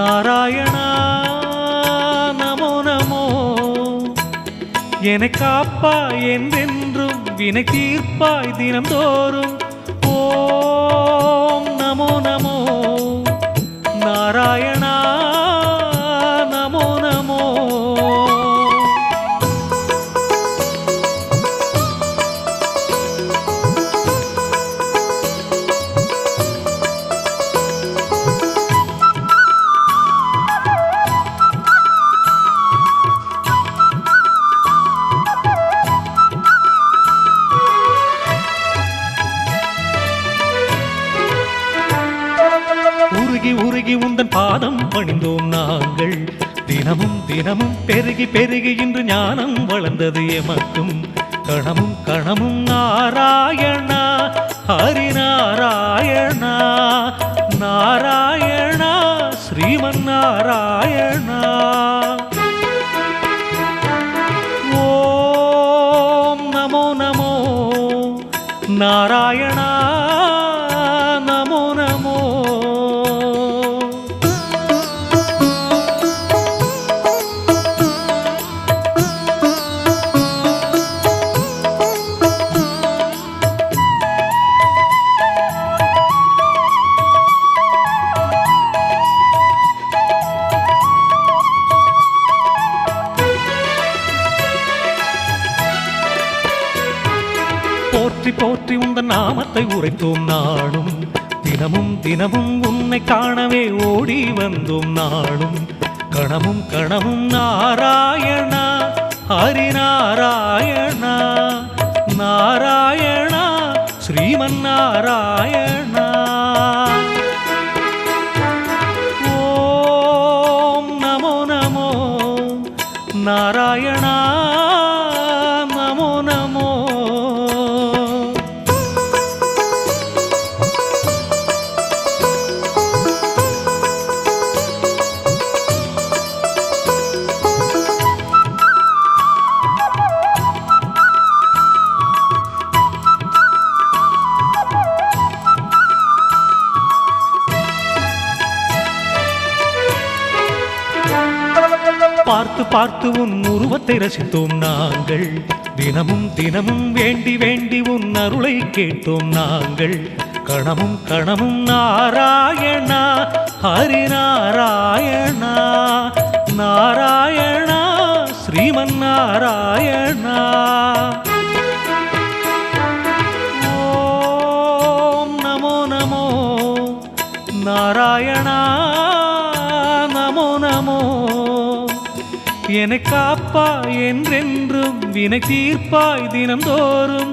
நாராயணா நமோ நமோ. என காப்பாய் என்றென்றும் வினை தீர்ப்பாய் தினம்தோறும் ஓ உருகி உருகி உந்தன் பாதம் பணிந்தோம் நாங்கள். தினமும் தினமும் பெருகி பெருகி இன்று ஞானம் வளர்ந்தது எமக்கும். கணமும் கணமும் நாராயணா ஹரிநாராயணா நாராயணா ஸ்ரீமன் நாராயணா ஓம் நமோ நமோ நாராயணா. போற்றி உந்தன் நாமத்தை உரைத்தோம் நாளும். தினமும் தினமும் உன்னை காணவே ஓடி வந்தோம் நாளும். கணமும் கணமும் நாராயணா ஹரிநாராயணா நாராயணா ஸ்ரீமன் நாராயணா ஓம் நமோ நமோ நாராயணா பார்த்து பார்த்து உன் உருவத்தை ரசித்தோம் நாங்கள். தினமும் தினமும் வேண்டி வேண்டி உன் அருளை கேட்டோம் நாங்கள். கணமும் கணமும் நாராயணா ஹரிநாராயணா. நாராயணா ஸ்ரீமன் நாராயணா ஓம் நமோ நமோ. நாராயணா நமோ நமோ. என காப்பாய் என்றென்றும் வினை தீர்ப்பாய் தினம்தோறும்